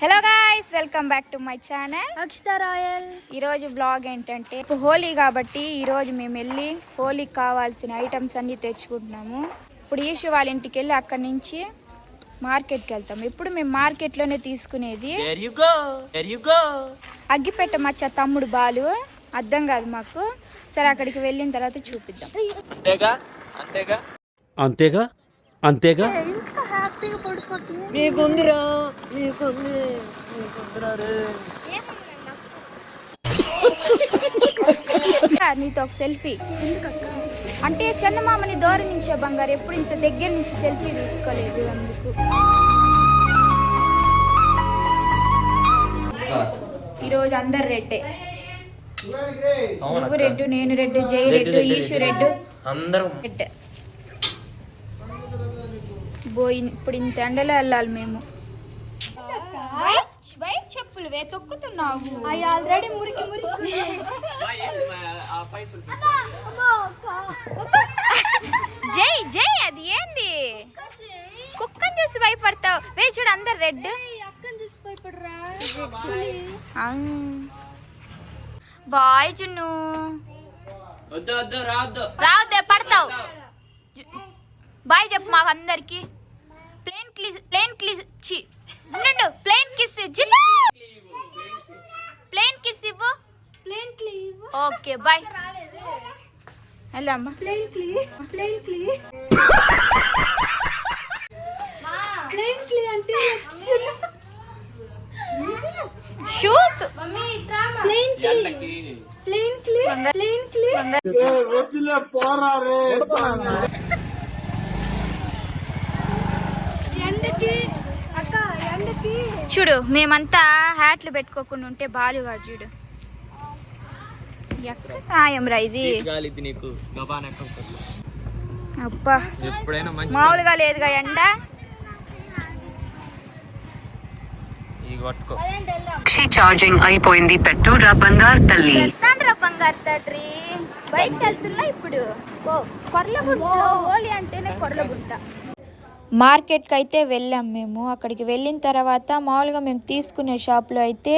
Hello guys welcome back to my channel Akshata Royal. ఈరోజు blog ఏంటంటే ఇప్పుడు హోలీ కాబట్టి ఈరోజు మేము వెళ్ళి హోలీకి కావాల్సిన ఐటమ్స్ అన్నీ తెచ్చుకుంటున్నాము. ఇప్పుడు ఈషు వాళ్ళ ఇంటికి వెళ్ళి అక్కడి నుంచి మార్కెట్కి వెళ్తాం ఇప్పుడు మేము మార్కెట్లోనే తీసుకునేది There you go. There you go. అగ్గిపెట్ట మచ్చ తమ్ముడు బాలు. అర్థం కాదు మాకు. సరే అక్కడికి వెళ్ళిన తర్వాత చూపిద్దాం. అంతేగా? అంతేగా? అంతేగా? అంతేగా? ఇంకా హ్యాపీగా పడుకోకి నీకుందిరా నీకుంది నీకుందిరా రే. నీతో ఒక సెల్ఫీ అంటే చందమామని దూరం నుంచే బంగారు ఎప్పుడు ఇంత దగ్గర నుంచి సెల్ఫీ తీసుకోలేదు అందుకు. ఈరోజు అందరు రెడ్డే. నువ్వు రెడ్డు నేను red Jai red Eeshu red. అందరం. రెడ్ బోయి ఇప్పుడు ఇంత ఎండలో వెళ్ళాలి మేము. వైట్ చెప్పులు వే తొక్కుతున్నావు. అవి ఆల్రెడీ మురికి మురికి. జై జై అది ఏంది? కుక్కని చూసి భయపడతావు. వే చూడు అందరు రెడ్. బాయ్ జున్ను. వద్దు రావద్దు పడతావు. బాయ్ చెప్పు మాకు అందరికి. క్లీజ్ ప్లేన్ క్లీజ్ చి ఉండు ప్లేన్ కిస్ జిన్ను ప్లేన్ కిస్ ఇవ్వు. ప్లేన్ క్లీవ్ ఓకే బాయ్ వెళ్ళమ్మా ప్లేన్ క్లీ ప్లేన్ క్లీ ప్లేన్ క్లీ అంటే షూస్ ప్లేన్ క్లీ ప్లేన్ క్లీ ప్లేన్ క్లీ ఎండకి అక్క ఎండకి చూడు మేమంతా హ్యాట్లు పెట్టుకోకుండా ఉంటే బాలుగాడు చూడు. ఎక్కడ రా ఇది? అబ్బా. ఎప్పుడైనా మంచి మామూలుగా లేదుగా ఎండ? ఛార్జింగ్ అయిపోయింది పెట్టురా బంగారు తల్లి. తండ్ర బంగారు తండ్రి బయటకు వెళ్తున్నా ఇప్పుడు. ఓ కొర్లగుంట హోలీ అంటేనే కొర్లగుంట మార్కెట్కి అయితే వెళ్ళాం మేము. అక్కడికి వెళ్ళిన తర్వాత మామూలుగా మేము తీసుకునే షాప్లో అయితే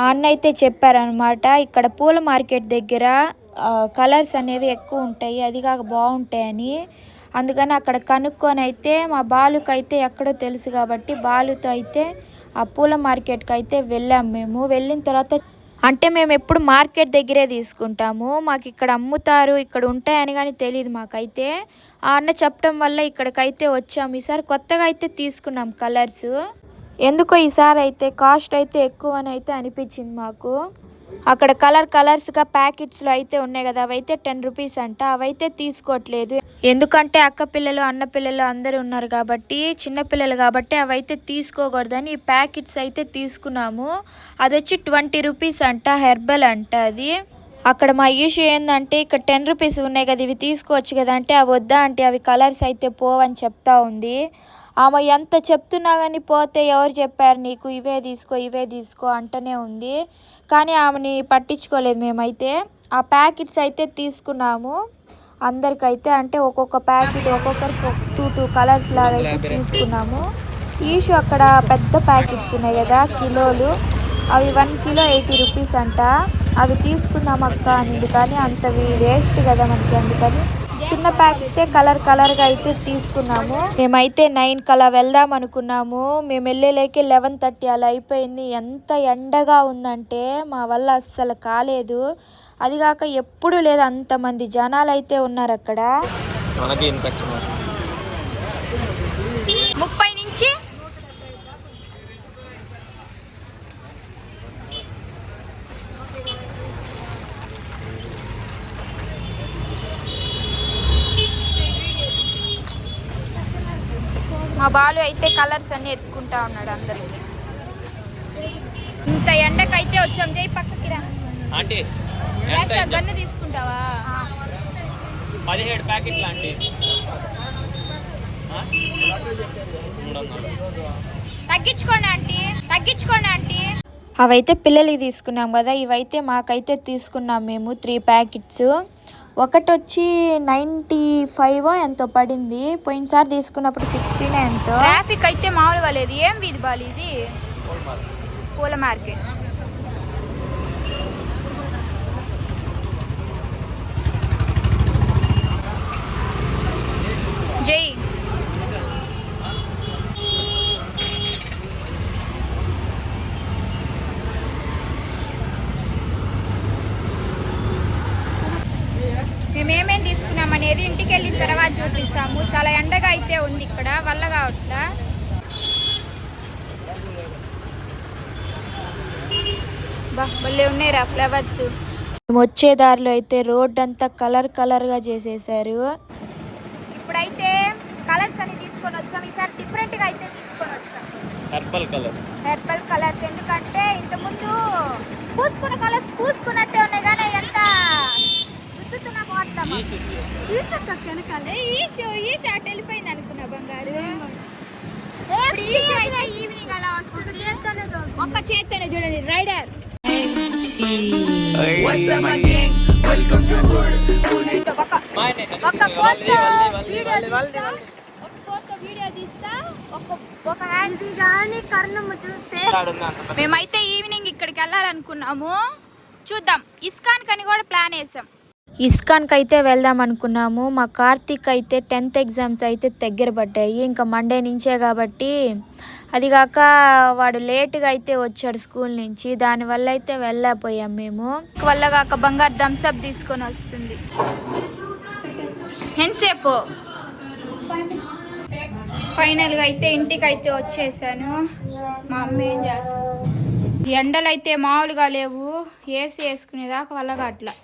ఆ అన్న అయితే చెప్పారనమాట ఇక్కడ పూల మార్కెట్ దగ్గర కలర్స్ అనేవి ఎక్కువ ఉంటాయి అది కాక బాగుంటాయని. అందుకని అక్కడ కనుక్కొని అయితే మా బాలుకి అయితే ఎక్కడో తెలుసు కాబట్టి బాలుతో అయితే ఆ పూల మార్కెట్కి అయితే వెళ్ళాం మేము. వెళ్ళిన తర్వాత అంటే మేము ఎప్పుడు మార్కెట్ దగ్గరే తీసుకుంటాము. మాకు ఇక్కడ అమ్ముతారు ఇక్కడ ఉంటాయని కానీ తెలియదు మాకైతే. ఆ అన్న చెప్పడం వల్ల ఇక్కడికైతే వచ్చాము. ఈసారి కొత్తగా అయితే తీసుకున్నాం కలర్స్. ఎందుకో ఈసారి అయితే కాస్ట్ అయితే ఎక్కువ అని అయితే అనిపించింది మాకు. అక్కడ కలర్ కలర్స్గా ప్యాకెట్స్లో అయితే ఉన్నాయి కదా అవైతే టెన్ రూపీస్ అంట. అవైతే తీసుకోవట్లేదు. ఎందుకంటే అక్క పిల్లలు అన్న పిల్లలు అందరూ ఉన్నారు కాబట్టి చిన్నపిల్లలు కాబట్టి అవైతే తీసుకోకూడదని ఈ ప్యాకెట్స్ అయితే తీసుకున్నాము. అది వచ్చి ట్వంటీ రూపీస్ అంట హెర్బల్ అంట అది. అక్కడ మా ఇష్యూ ఏంటంటే ఇక్కడ టెన్ రూపీస్ ఉన్నాయి కదా ఇవి తీసుకోవచ్చు కదా అంటే అవి వద్దా అంటే అవి కలర్స్ అయితే పోవని చెప్తా ఉంది. ఆమె ఎంత చెప్తున్నా కానీ పోతే ఎవరు చెప్పారు నీకు? ఇవే తీసుకో ఇవే తీసుకో అంటనే ఉంది. కానీ ఆమెని పట్టించుకోలేదు మేమైతే. ఆ ప్యాకెట్స్ అయితే తీసుకున్నాము. అందరికైతే అంటే ఒక్కొక్క ప్యాకెట్ ఒక్కొక్కరికి టూ టూ కలర్స్ లాగా అయితే తీసుకున్నాము ఈషు అక్కడ పెద్ద ప్యాకెట్స్ ఉన్నాయి కదా కిలోలు. అవి వన్ కిలో ఎయిటీ రూపీస్ అంట. అవి తీసుకుందాం అక్క అనింది కానీ అంతవి వేస్ట్ కదా మనకి అందుకని. చిన్న ప్యాకెట్సే కలర్ కలర్గా అయితే తీసుకున్నాము. మేమైతే నైన్ కలా వెళ్దాం అనుకున్నాము. మేము వెళ్ళేలేకే లెవెన్ థర్టీ అలా అయిపోయింది. ఎంత ఎండగా ఉందంటే మా వల్ల అస్సలు కాలేదు. అదిగాక ఎప్పుడు లేదు అంతమంది జనాలు అయితే ఉన్నారు అక్కడ. ముప్పై నుంచి మా బాలు అయితే కలర్స్ అన్ని ఎత్తుకుంటా ఉన్నాడు అందరికి. ఇంత ఎండకైతే వచ్చాం. జై పక్కకి రా. ఆంటీ యాష, గన్ను తీసుకుంటావా? పదిహేడు ప్యాకెట్లు ఆంటీ. ఆ? మూడు వందలు తగ్గించుకోండి ఆంటీ. తగ్గించుకోండి ఆంటీ. అవైతే పిల్లలకి తీసుకున్నాం కదా ఇవైతే మాకైతే తీసుకున్నాం మేము త్రీ ప్యాకెట్స్. ఒకటి వచ్చి నైంటీ ఫైవ్ ఎంతో పడింది. పోయినసారి తీసుకున్నప్పుడు సిక్స్టీనే ఎంతో ట్రాఫిక్ అయితే మామూలుగా లేదు. ఏం వీధి బాలి ఇది? పూల మార్కెట్ జై మేము ఏమేమి తీసుకున్నాం అనేది ఇంటికి వెళ్ళిన తర్వాత చూపిస్తాము. చాలా ఎండగా అయితే ఉంది ఇక్కడ వల్ల కావట్లా భలే ఉన్నాయిరా ఫ్లవర్స్. వచ్చే దారిలో అయితే రోడ్ అంతా కలర్ కలర్గా చేసేసారు. ఇప్పుడైతే కలర్స్ అని తీసుకొని వచ్చాం. ఈసారి డిఫరెంట్గా అయితే తీసుకొని వచ్చాం. హెర్బల్ కలర్ హెర్బల్ కలర్స్ ఎందుకంటే ఇంతకుముందు పూసుకున్న కలర్స్ పూసుకున్నట్టే ఉన్నాయి కానీ ఎంత రుద్దుతున్నా వాడతాము ఈషు ఈషు అటు వెళ్ళిపోయింది అనుకున్నా బంగారు. అయితే ఈవినింగ్ అలా వస్తుంది. ఒక్క చేత్తోనే చూడండి రైడర్. ఒక ఒక ఫోటో వీడియో తీస్తా. ఒక ఫోటో వీడియో తీస్తా. ఒక ఒక హ్యాండ్ కానీ కర్ణమ్మ చూస్తే మేమైతే ఈవినింగ్ ఇక్కడికి వెళ్ళాలనుకున్నాము. చూద్దాం. ఇస్కాన్ కని కూడా ప్లాన్ వేసాం. ఇస్కాన్కి అయితే వెళ్దాం అనుకున్నాము. మా కార్తీక్ అయితే టెన్త్ ఎగ్జామ్స్ అయితే దగ్గర పడ్డాయి. ఇంకా మండే నుంచే కాబట్టి అది కాక వాడు లేట్గా అయితే వచ్చాడు స్కూల్ నుంచి. దానివల్ల అయితే వెళ్ళలేకపోయాం మేము. వల్ల కాక బంగారు థమ్స్అప్ తీసుకొని వస్తుంది. ఎంతసేపు? ఫైనల్గా అయితే ఇంటికి అయితే వచ్చేసాను. మా అమ్మ ఏం చేస్తా ఎండలు అయితే మామూలుగా లేవు. ఏసీ వేసుకునేదాకా వల్ల అట్లా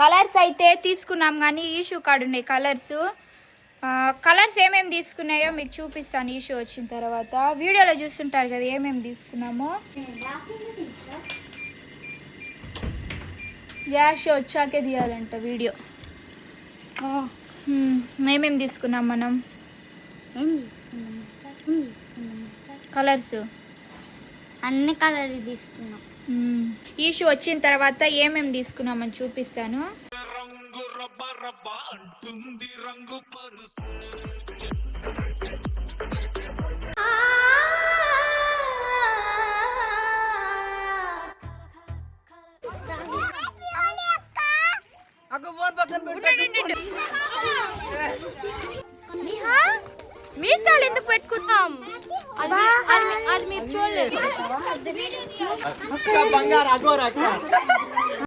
కలర్స్ అయితే తీసుకున్నాం కానీ ఈషూ కాడు ఉన్నాయి కలర్స్ కలర్స్ ఏమేమి తీసుకున్నాయో మీకు చూపిస్తాను ఈషూ వచ్చిన తర్వాత. వీడియోలో చూస్తుంటారు కదా ఏమేమి తీసుకున్నామో. యాష్ వచ్చాకే తీయాలంట వీడియో ఏమేమి తీసుకున్నాం మనం? కలర్స్ అన్ని కలర్లు తీసుకున్నాం. ఈషు వచ్చిన తర్వాత ఏమేమి తీసుకున్నామని చూపిస్తాను. నిహా, మీసాలు ఎందుకు పెట్టుకుంటాం? అది మీ- అది మీ- అది మీరు చూడలేదు.